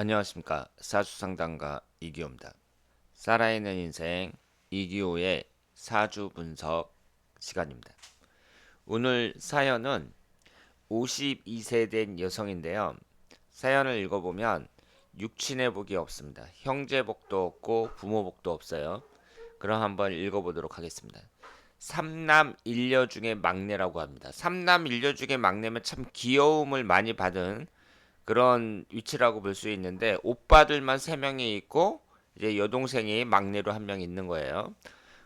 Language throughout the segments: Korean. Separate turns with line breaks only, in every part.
안녕하십니까 사주상담가 이기호입니다. 살아있는 인생 이기호의 사주 분석 시간입니다. 오늘 사연은 52세 된 여성인데요. 사연을 읽어보면 육친의 복이 없습니다. 형제 복도 없고 부모 복도 없어요. 그럼 한번 읽어보도록 하겠습니다. 삼남 일녀 중에 막내라고 합니다. 삼남 일녀 중에 막내면 참 귀여움을 많이 받은 그런 위치라고 볼 수 있는데 오빠들만 세 명이 있고 이제 여동생이 막내로 한 명 있는 거예요.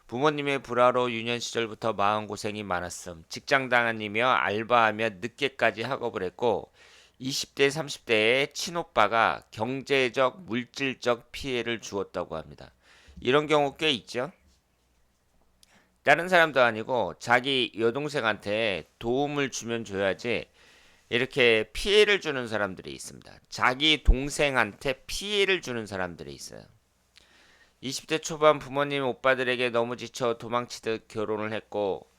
부모님의 불화로 유년 시절부터 마음 고생이 많았음. 직장 다니며 알바하며 늦게까지 학업을 했고 20대 30대에 친오빠가 경제적 물질적 피해를 주었다고 합니다. 이런 경우 꽤 있죠. 다른 사람도 아니고 자기 여동생한테 도움을 주면 줘야지 이렇게 피해를 주는 사람들이 있습니다. 자기 동생한테 피해를 주는 사람들이 있어요. 20대 초반 부모님 오빠들에게 너무 지쳐 도망치듯 결혼을 했고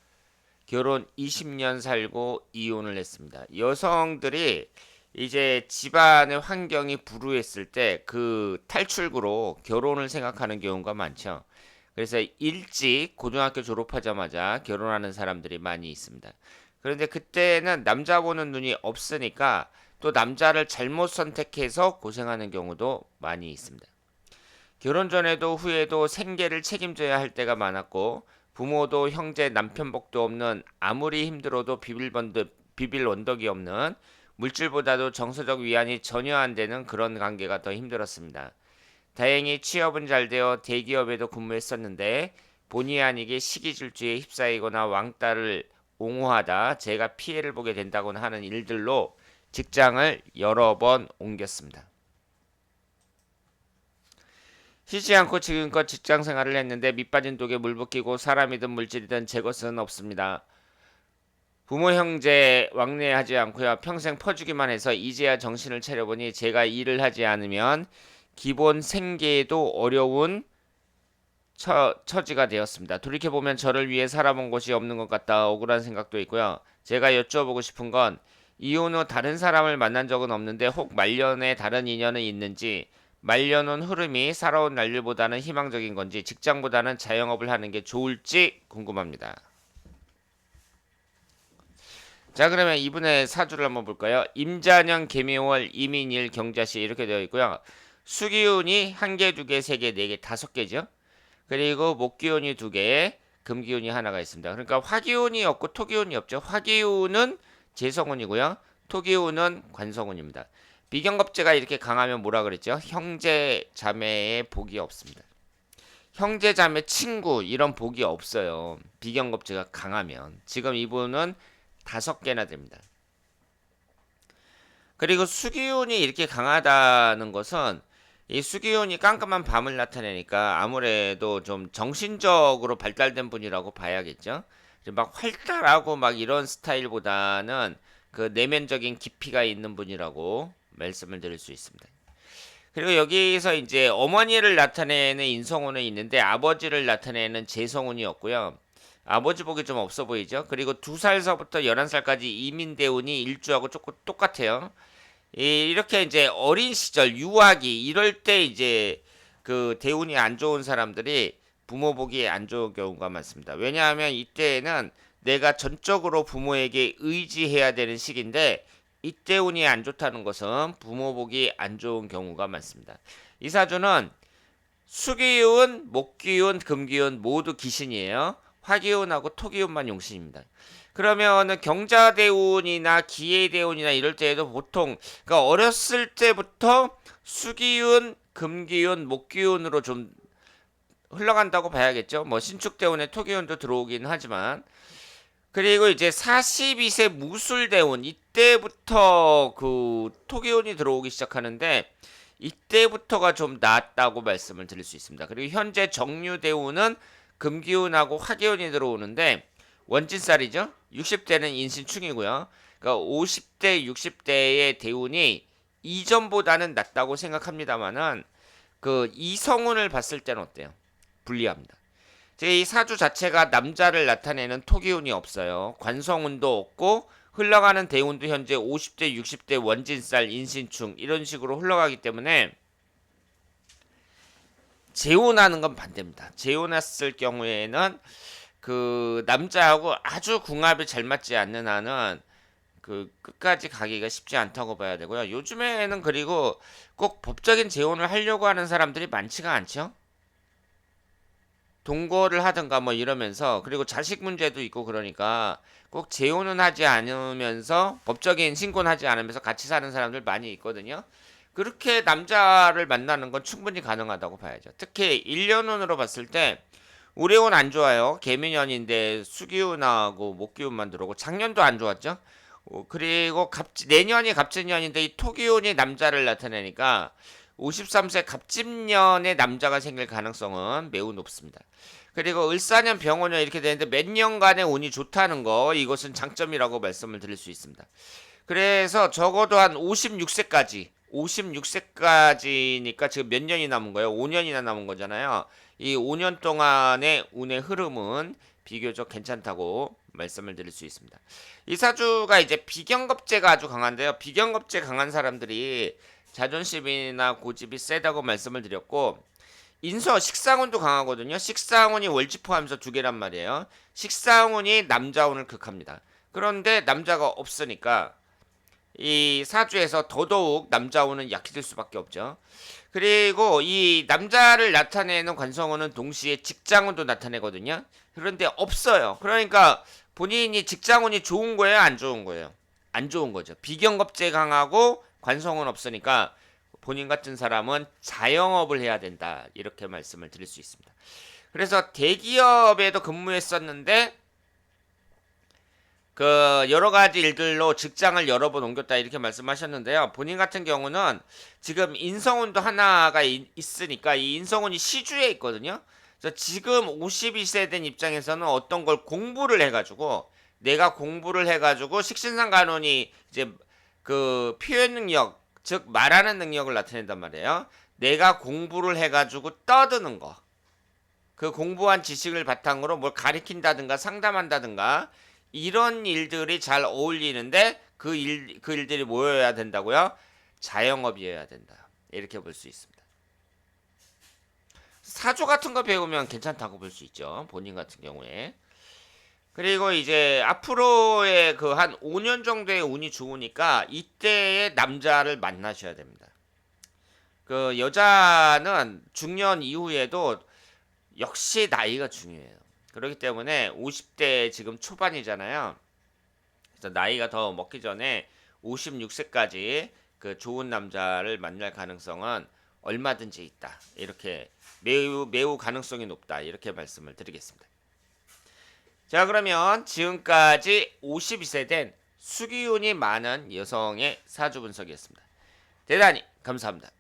결혼 20년 살고 이혼을 했습니다. 여성들이 이제 집안의 환경이 불우했을 때 그 탈출구로 결혼을 생각하는 경우가 많죠. 그래서 일찍 고등학교 졸업하자마자 결혼하는 사람들이 많이 있습니다. 그런데 그때는 남자 보는 눈이 없으니까 또 남자를 잘못 선택해서 고생하는 경우도 많이 있습니다. 결혼 전에도 후에도 생계를 책임져야 할 때가 많았고 부모도 형제 남편 복도 없는 아무리 힘들어도 비빌 번드 비빌 원덕이 없는 물질보다도 정서적 위안이 전혀 안 되는 그런 관계가 더 힘들었습니다. 다행히 취업은 잘 되어 대기업에도 근무했었는데 본의 아니게 시기질주에 휩싸이거나 왕따를 옹호하다 제가 피해를 보게 된다고는 하는 일들로 직장을 여러 번 옮겼습니다. 쉬지 않고 지금껏 직장 생활을 했는데 밑빠진 독에 물 붓기고 사람이든 물질이든 제 것은 없습니다. 부모 형제 왕래하지 않고요. 평생 퍼주기만 해서 이제야 정신을 차려보니 제가 일을 하지 않으면 기본 생계에도 어려운 처, 처지가 되었습니다. 돌이켜보면 저를 위해 살아본 곳이 없는 것 같다 억울한 생각도 있고요. 제가 여쭤보고 싶은 건 이혼 후 다른 사람을 만난 적은 없는데 혹 말년에 다른 인연은 있는지 말년은 흐름이 살아온 날들보다는 희망적인 건지 직장보다는 자영업을 하는 게 좋을지 궁금합니다. 자 그러면 이분의 사주를 한번 볼까요? 임자년 개미월 이민일 경자시 이렇게 되어 있고요. 수기운이 한 개, 두 개, 세 개, 네 개, 다섯 개죠. 그리고 목기운이 두 개, 금기운이 하나가 있습니다. 그러니까 화기운이 없고 토기운이 없죠. 화기운은 재성운이고요. 토기운은 관성운입니다. 비경겁제가 이렇게 강하면 뭐라 그랬죠? 형제 자매의 복이 없습니다. 형제 자매 친구 이런 복이 없어요. 비경겁제가 강하면 지금 이분은 다섯 개나 됩니다. 그리고 수기운이 이렇게 강하다는 것은 이 수기운이 깜깜한 밤을 나타내니까 아무래도 좀 정신적으로 발달된 분이라고 봐야겠죠. 막 활달하고 막 이런 스타일보다는 그 내면적인 깊이가 있는 분이라고 말씀을 드릴 수 있습니다. 그리고 여기서 이제 어머니를 나타내는 인성운은 있는데 아버지를 나타내는 재성운이었고요. 아버지 복이 좀 없어 보이죠. 그리고 두 살서부터 열한 살까지 이민 대운이 일주하고 조금 똑같아요. 이렇게 이제 어린 시절 유아기 이럴 때 이제 그 대운이 안 좋은 사람들이 부모 복이 안 좋은 경우가 많습니다. 왜냐하면 이때에는 내가 전적으로 부모에게 의지해야 되는 시기인데 이때 운이 안 좋다는 것은 부모 복이 안 좋은 경우가 많습니다. 이 사주는 수기운, 목기운, 금기운 모두 기신이에요. 화기운하고 토기운만 용신입니다. 그러면은 경자대운이나 기회대운이나 이럴 때에도 보통 그러니까 어렸을 때부터 수기운, 금기운, 목기운으로 좀 흘러간다고 봐야겠죠. 뭐 신축대운에 토기운도 들어오긴 하지만 그리고 이제 42세 무술대운 이때부터 그 토기운이 들어오기 시작하는데 이때부터가 좀 낫다고 말씀을 드릴 수 있습니다. 그리고 현재 정유대운은 금기운하고 화기운이 들어오는데 원진살이죠. 60대는 인신충이고요. 그러니까 50대, 60대의 대운이 이전보다는 낫다고 생각합니다만은 그 이성운을 봤을 때는 어때요? 불리합니다. 이 사주 자체가 남자를 나타내는 토기운이 없어요. 관성운도 없고 흘러가는 대운도 현재 50대, 60대 원진살, 인신충 이런 식으로 흘러가기 때문에 재혼하는 건 반대입니다. 재혼했을 경우에는 그 남자하고 아주 궁합이 잘 맞지 않는 한은 그 끝까지 가기가 쉽지 않다고 봐야 되고요. 요즘에는 그리고 꼭 법적인 재혼을 하려고 하는 사람들이 많지가 않죠. 동거를 하든가 뭐 이러면서 그리고 자식 문제도 있고 그러니까 꼭 재혼은 하지 않으면서 법적인 신고는 하지 않으면서 같이 사는 사람들 많이 있거든요. 그렇게 남자를 만나는 건 충분히 가능하다고 봐야죠. 특히 1년운으로 봤을 때 올해운 안 좋아요. 개미년인데 수기운하고 목기운만 들어오고 작년도 안 좋았죠. 어, 그리고 갑 내년이 갑진년인데 이 토기운이 남자를 나타내니까 53세 갑진년에 남자가 생길 가능성은 매우 높습니다. 그리고 을사년 병원년 이렇게 되는데 몇 년간의 운이 좋다는 거 이것은 장점이라고 말씀을 드릴 수 있습니다. 그래서 적어도 한 56세까지 56세까지니까 지금 몇 년이 남은 거예요? 5년이나 남은 거잖아요. 이 5년 동안의 운의 흐름은 비교적 괜찮다고 말씀을 드릴 수 있습니다. 이 사주가 이제 비경겁제가 아주 강한데요. 비경겁제 강한 사람들이 자존심이나 고집이 세다고 말씀을 드렸고 인서 식상운도 강하거든요. 식상운이 월지포하면서 두 개란 말이에요. 식상운이 남자운을 극합니다. 그런데 남자가 없으니까 이 사주에서 더더욱 남자운은 약해질 수밖에 없죠. 그리고 이 남자를 나타내는 관성운은 동시에 직장운도 나타내거든요. 그런데 없어요. 그러니까 본인이 직장운이 좋은 거예요, 안 좋은 거예요? 안 좋은 거죠. 비경겁제 강하고 관성운 없으니까 본인 같은 사람은 자영업을 해야 된다. 이렇게 말씀을 드릴 수 있습니다. 그래서 대기업에도 근무했었는데 그 여러 가지 일들로 직장을 여러 번 옮겼다 이렇게 말씀하셨는데요. 본인 같은 경우는 지금 인성운도 하나가 이- 있으니까 이 인성운이 시주에 있거든요. 그래서 지금 52세 된 입장에서는 어떤 걸 공부를 해가지고 내가 공부를 해가지고 식신상 간운이 이제 그 표현 능력 즉 말하는 능력을 나타낸단 말이에요. 내가 공부를 해가지고 떠드는 거. 그 공부한 지식을 바탕으로 뭘 가리킨다든가 상담한다든가 이런 일들이 잘 어울리는데 그 일, 그 일들이 모여야 된다고요? 자영업이어야 된다. 이렇게 볼 수 있습니다. 사주 같은 거 배우면 괜찮다고 볼 수 있죠. 본인 같은 경우에. 그리고 이제 앞으로의 그 한 5년 정도의 운이 좋으니까 이때의 남자를 만나셔야 됩니다. 그 여자는 중년 이후에도 역시 나이가 중요해요. 그렇기 때문에 50대 지금 초반이잖아요. 그래서 나이가 더 먹기 전에 56세까지 그 좋은 남자를 만날 가능성은 얼마든지 있다. 이렇게 매우 매우 가능성이 높다. 이렇게 말씀을 드리겠습니다. 자, 그러면 지금까지 52세 된 수기운이 많은 여성의 사주 분석이었습니다. 대단히 감사합니다.